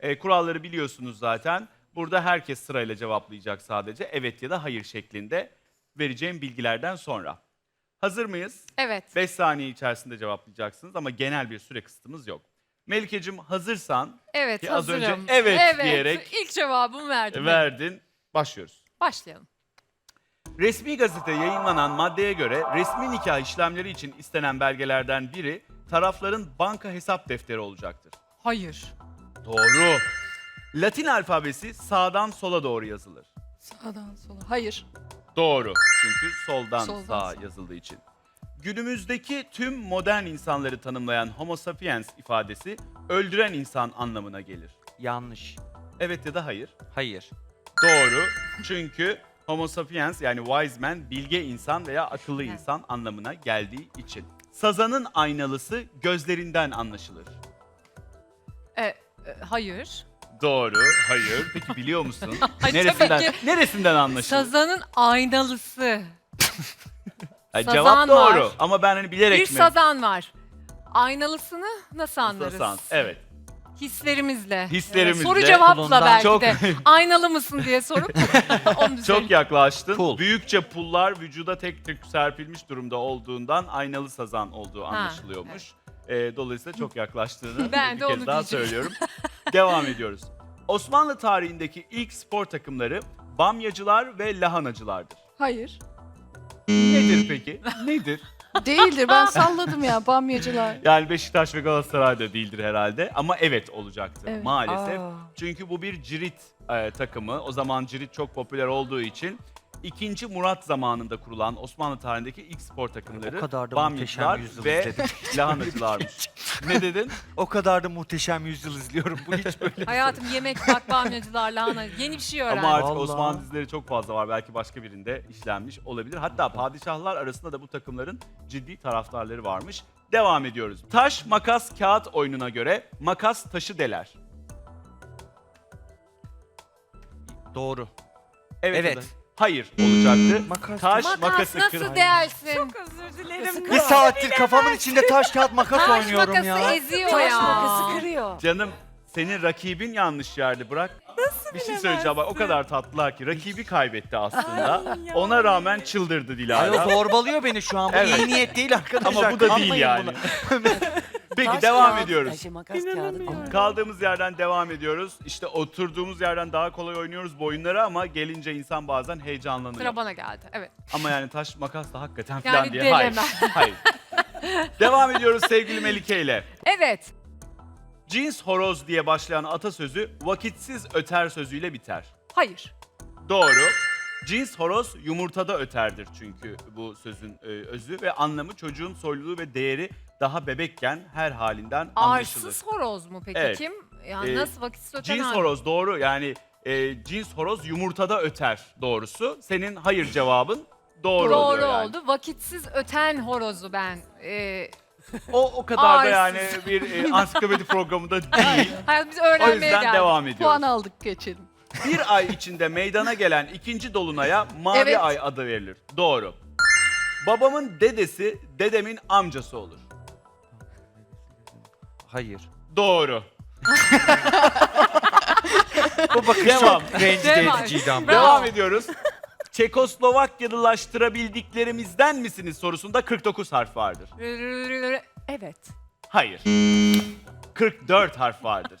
E, kuralları biliyorsunuz zaten. Burada herkes sırayla cevaplayacak sadece. Evet ya da hayır şeklinde vereceğim bilgilerden sonra. Hazır mıyız? Evet. 5 saniye içerisinde cevaplayacaksınız ama genel bir süre kısıtımız yok. Melike'cim hazırsan Evet Ki az önce hazırım. evet diyerek ilk cevabımı verdim. verdin. Başlıyoruz. Başlayalım. Resmi gazete yayınlanan maddeye göre resmi nikah işlemleri için istenen belgelerden biri tarafların banka hesap defteri olacaktır. Hayır. Doğru. Latin alfabesi sağdan sola doğru yazılır. Sağdan sola. Hayır. Doğru. Çünkü soldan, Soldan sağa sağa. yazıldığı için. Günümüzdeki tüm modern insanları tanımlayan homo sapiens ifadesi öldüren insan anlamına gelir. Yanlış. Evet ya da hayır. Hayır. Doğru. Çünkü homo sapiens yani wise man bilge insan veya akıllı insan anlamına geldiği için. Sazanın aynalısı gözlerinden anlaşılır. E, e, hayır. Doğru. Hayır. Peki biliyor musun? Ay, neresinden tabii neresinden anlaşılır? Sazanın aynalısı. Ay, sazan cevap doğru. var. Ama ben hani bilerek Bir mi? sazan var. Aynalısını nasıl anlarız? Sazan. Evet. Hislerimizle. Hislerimizle. Soru cevapla Kulundan belki çok- de. Aynalı mısın diye sorup onu düzelteyim. Çok yaklaştın. Pul. Büyükçe pullar vücuda tek tek serpilmiş durumda olduğundan aynalı sazan olduğu anlaşılıyormuş. Ee, dolayısıyla çok yaklaştığını Ben bir de kez onu daha diyeceğim. söylüyorum. Devam ediyoruz. Osmanlı tarihindeki ilk spor takımları bamyacılar ve lahanacılardır. Hayır. Nedir peki? Nedir? Değildir. Ben salladım ya bamyacılar. Yani Beşiktaş ve Galatasaray da değildir herhalde ama evet olacaktı Evet. maalesef. Aa. Çünkü bu bir cirit e, takımı. O zaman cirit çok popüler olduğu için 2. Murat zamanında kurulan Osmanlı tarihindeki ilk spor takımları O kadar da Bamyacılar muhteşem yüzyıl ve izledim. lahanacılarmış. ne dedin? O kadar da muhteşem yüzyıl izliyorum. Bu hiç böyle. Hayatım yemek bak bamyacılar lahana. Yeni bir şey öğrendim. Ama artık Vallahi. Osmanlı dizileri çok fazla var. Belki başka birinde işlenmiş olabilir. Hatta padişahlar arasında da bu takımların ciddi taraftarları varmış. Devam ediyoruz. Taş, makas, kağıt oyununa göre makas taşı deler. Doğru. Evet. Evet. Hayır olacaktı. Makas. Taş, Makas makası nasıl kır. değersin? Çok özür dilerim. Bir saattir kafamın içinde taş kağıt makas Taş oynuyorum makası ya. eziyor Taş ya. makası kırıyor. Canım senin rakibin yanlış yerde bırak. bir şey söyleyeceğim bak o kadar tatlılar ki rakibi kaybetti aslında. Ona rağmen çıldırdı Ay Dilara. o zorbalıyor beni şu an. Bu Evet. iyi niyet değil arkadaşlar. Ama bu da değil Kanmayın yani. buna. Peki Taş devam kağıt, ediyoruz. taşı, makas kağıdı. Kaldığımız yerden devam ediyoruz. İşte oturduğumuz yerden daha kolay oynuyoruz bu oyunları ama gelince insan bazen heyecanlanıyor. Sıra bana geldi. Evet. Ama yani taş makas da hakikaten Yani falan diye. Hayır. delemem. Hayır. devam ediyoruz sevgili Melike ile. Evet. Cins horoz diye başlayan atasözü vakitsiz öter sözüyle biter. Hayır. Doğru. Cins horoz yumurtada öterdir çünkü bu sözün e, özü ve anlamı çocuğun soyluluğu ve değeri daha bebekken her halinden anlaşılır. Arsız horoz mu peki Evet. kim? Yani Ee, nasıl vakitsiz öten Cins hangi? horoz doğru yani e, cins horoz yumurtada öter doğrusu. Senin hayır cevabın doğru, Doğru oluyor yani. oldu. Vakitsiz öten horozu ben. Ee, O o kadar da yani bir e, ansiklopedi programında değil. hayat biz o öğrenmeye yüzden geldik. devam ediyoruz. Puan aldık geçelim. Bir ay içinde meydana gelen ikinci dolunaya mavi Evet. ay adı verilir. Doğru. Babamın dedesi dedemin amcası olur. Hayır. Doğru. Bu bakış Devam. çok rencide Devam. ediciydi ama. Devam ediyoruz. Çekoslovakyalılaştırabildiklerimizden misiniz sorusunda 49 harf vardır. Evet. Hayır. 44 harf vardır.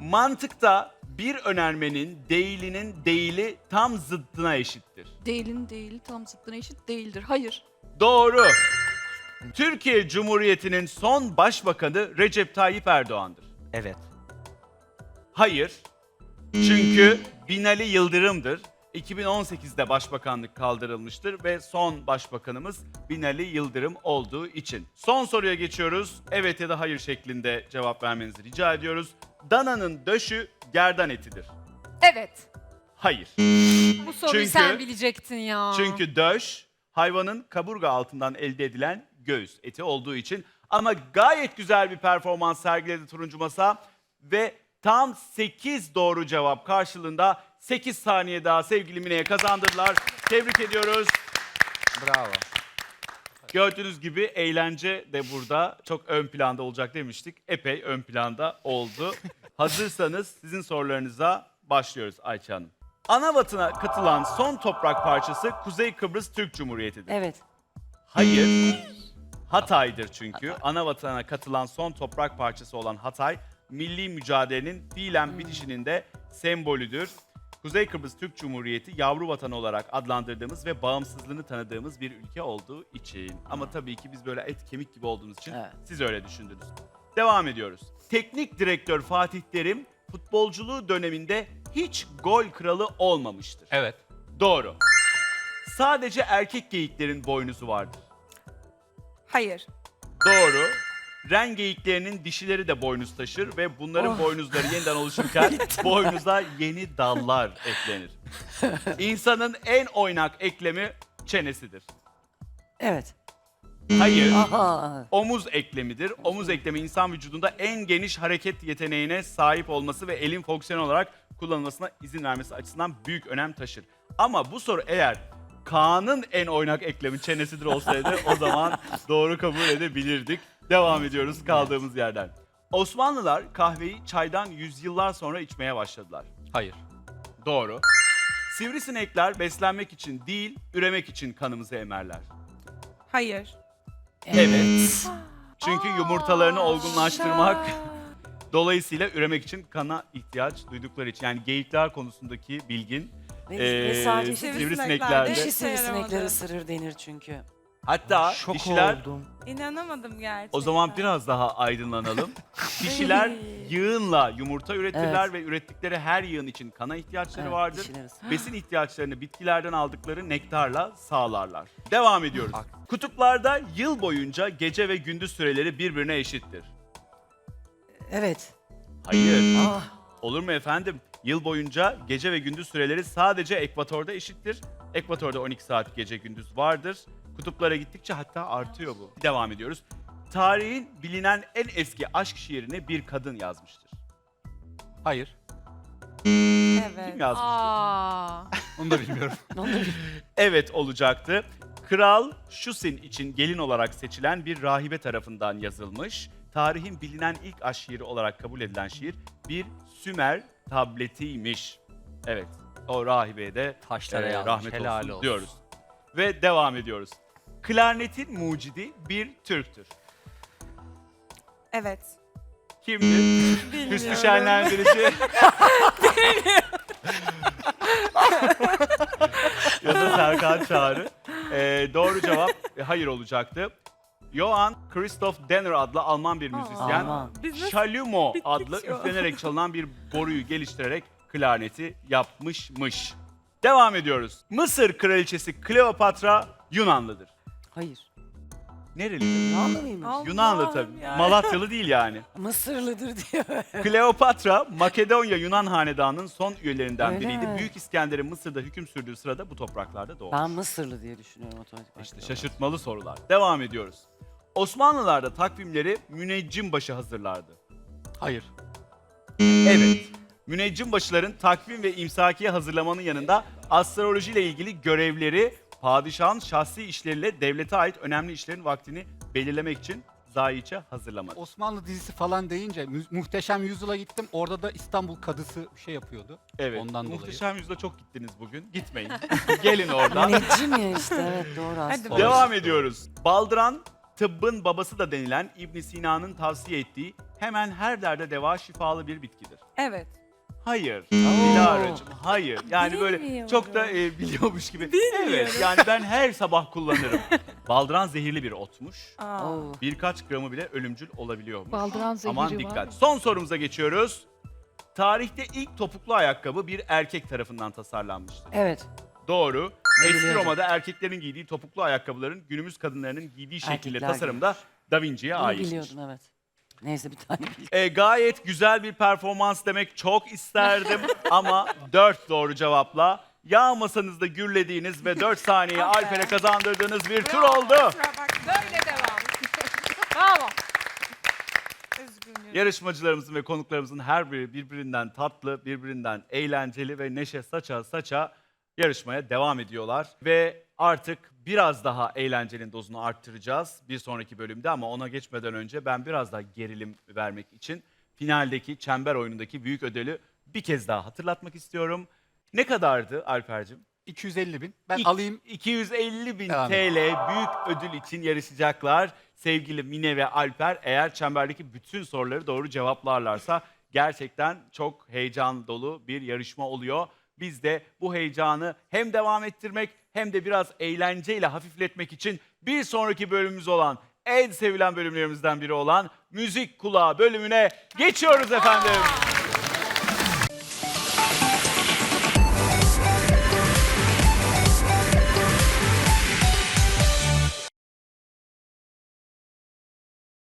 Mantıkta bir önermenin değilinin değili tam zıddına eşittir. Değilin değil tam zıttına eşit değildir. Hayır. Doğru. Türkiye Cumhuriyeti'nin son başbakanı Recep Tayyip Erdoğan'dır. Evet. Hayır. Çünkü Binali Yıldırım'dır. 2018'de başbakanlık kaldırılmıştır ve son başbakanımız Binali Yıldırım olduğu için. Son soruya geçiyoruz. Evet ya da hayır şeklinde cevap vermenizi rica ediyoruz. Dananın döşü gerdan etidir. Evet. Hayır. Bu soruyu Çünkü- sen bilecektin ya. Çünkü döş hayvanın kaburga altından elde edilen göğüs eti olduğu için. Ama gayet güzel bir performans sergiledi turuncu masa ve tam 8 doğru cevap karşılığında 8 saniye daha sevgili Mine'ye kazandırdılar. Tebrik ediyoruz. Bravo. Gördüğünüz gibi eğlence de burada çok ön planda olacak demiştik. Epey ön planda oldu. Hazırsanız sizin sorularınıza başlıyoruz Ayça Hanım. Ana vatana katılan son toprak parçası Kuzey Kıbrıs Türk Cumhuriyeti'dir. Evet. Hayır. Hatay'dır çünkü. Ana vatana katılan son toprak parçası olan Hatay, milli mücadelenin fiilen bitişinin de sembolüdür. Kuzey Kıbrıs Türk Cumhuriyeti yavru vatan olarak adlandırdığımız ve bağımsızlığını tanıdığımız bir ülke olduğu için. Ama tabii ki biz böyle et kemik gibi olduğumuz için Evet. siz öyle düşündünüz. Devam ediyoruz. Teknik direktör Fatih Terim futbolculuğu döneminde hiç gol kralı olmamıştır. Evet. Doğru. Sadece erkek geyiklerin boynuzu vardır. Hayır. Doğru. Ren geyiklerinin dişileri de boynuz taşır ve bunların boynuzları yeniden oluşurken boynuza yeni dallar eklenir. İnsanın en oynak eklemi çenesidir. Evet. Hayır. Aha. Omuz eklemidir. Omuz eklemi insan vücudunda en geniş hareket yeteneğine sahip olması ve elin fonksiyon olarak kullanılmasına izin vermesi açısından büyük önem taşır. Ama bu soru eğer Kaan'ın en oynak eklemi çenesidir olsaydı o zaman doğru kabul edebilirdik. Devam ediyoruz kaldığımız yerden. Osmanlılar kahveyi çaydan yüzyıllar sonra içmeye başladılar. Hayır. Doğru. Sivrisinekler beslenmek için değil, üremek için kanımızı emerler. Hayır. Evet. Çünkü yumurtalarını olgunlaştırmak dolayısıyla üremek için kana ihtiyaç duydukları için. Yani geyikler konusundaki bilgin Ve, eee, ve sadece sivrisineklerde dişi sivrisinekler ısırır denir çünkü. hatta Şok dişiler oldum. İnanamadım gerçekten. o zaman biraz daha aydınlanalım. Dişiler yığınla yumurta üretirler Evet. ve ürettikleri her yığın için kana ihtiyaçları Evet, vardır. dişiler ısırır. Besin ihtiyaçlarını bitkilerden aldıkları nektarla sağlarlar. Devam ediyoruz. Bak. Kutuplarda yıl boyunca gece ve gündüz süreleri birbirine eşittir. Evet. Hayır. Ah. Olur mu efendim? Yıl boyunca gece ve gündüz süreleri sadece ekvatorda eşittir. Ekvatorda 12 saat gece gündüz vardır. Kutuplara gittikçe hatta artıyor bu. Devam ediyoruz. Tarihin bilinen en eski aşk şiirini bir kadın yazmıştır. Hayır. Evet. Kim yazmıştır? Aa. Onu da bilmiyorum. Onu da bil- Evet olacaktı. Kral Şusin için gelin olarak seçilen bir rahibe tarafından yazılmış. Tarihin bilinen ilk aşk şiiri olarak kabul edilen şiir bir Sümer tabletiymiş. Evet, o rahibeye de Taşlara e, yazmış, rahmet helal olsun, olsun. diyoruz. Ve devam ediyoruz. Klarnetin mucidi bir Türktür. Evet. Kimdir? Bilmiyorum. Hüsnü şenlendirici. ya da Serkan Çağrı. Ee, doğru cevap e, hayır olacaktı. Johann Christoph Denner adlı Alman bir müzisyen, Aman. Biz nasıl Chalumeau bittik adlı şu an? üflenerek çalınan bir boruyu geliştirerek klarneti yapmışmış. Devam ediyoruz. Mısır kraliçesi Kleopatra Yunanlıdır. Hayır. Nerelidir? Ne anlamıymış? Allah'ım Yunanlı tabii. ya. Malatyalı değil yani. Mısırlıdır diyor. Kleopatra, Makedonya Yunan hanedanının son üyelerinden Öyle biriydi. mi? Büyük İskender'in Mısır'da hüküm sürdüğü sırada bu topraklarda doğmuş. Ben Mısırlı diye düşünüyorum otomatik. İşte olarak. şaşırtmalı sorular. Devam ediyoruz. Osmanlılar'da takvimleri müneccim başı hazırlardı. Hayır. Evet. Müneccim başıların takvim ve imsakiye hazırlamanın yanında astroloji ile ilgili görevleri padişahın şahsi işleriyle devlete ait önemli işlerin vaktini belirlemek için zayiçe hazırlamadı. Osmanlı dizisi falan deyince Mü- Muhteşem Yüzyıl'a gittim. Orada da İstanbul Kadısı bir şey yapıyordu. Evet. Ondan dolayı. Muhteşem Yüzyıl'a çok gittiniz bugün. Gitmeyin. Gelin oradan. Müneccim ya işte evet doğru aslında. Devam ediyoruz. Baldıran tıbbın babası da denilen İbn Sina'nın tavsiye ettiği hemen her derde deva şifalı bir bitkidir. Evet. Hayır. Dilara'cığım hayır. Yani böyle Bilmiyorum. çok da e, biliyormuş gibi. Bilmiyorum. Evet yani ben her sabah kullanırım. Baldıran zehirli bir otmuş. Aa. Oo. Birkaç gramı bile ölümcül olabiliyormuş. Baldıran zehiri Aman var. dikkat. Son sorumuza geçiyoruz. Tarihte ilk topuklu ayakkabı bir erkek tarafından tasarlanmıştır. Evet. Doğru. Eski biliyordum. Roma'da erkeklerin giydiği topuklu ayakkabıların günümüz kadınlarının giydiği şekilde Erkekler tasarımda Da Vinci'ye Bunu aitmiş. biliyordum evet. Neyse bir tane bildim. E, gayet güzel bir performans demek çok isterdim ama 4 doğru cevapla yağmasanız da gürlediğiniz ve 4 saniye. Alper'e kazandırdığınız bir tur oldu. kusura. Böyle devam. Bravo. Üzgünüm. Yarışmacılarımızın ve konuklarımızın her biri birbirinden tatlı, birbirinden eğlenceli ve neşe saça saça yarışmaya devam ediyorlar. Ve artık biraz daha eğlencenin dozunu arttıracağız bir sonraki bölümde ama ona geçmeden önce ben biraz daha gerilim vermek için finaldeki çember oyunundaki büyük ödülü bir kez daha hatırlatmak istiyorum. Ne kadardı Alper'cim? 250 bin. Ben İk- alayım. 250 bin Devam TL büyük ödül için yarışacaklar. Sevgili Mine ve Alper eğer çemberdeki bütün soruları doğru cevaplarlarsa gerçekten çok heyecan dolu bir yarışma oluyor. Biz de bu heyecanı hem devam ettirmek hem de biraz eğlenceyle hafifletmek için bir sonraki bölümümüz olan en sevilen bölümlerimizden biri olan müzik kulağı bölümüne geçiyoruz efendim.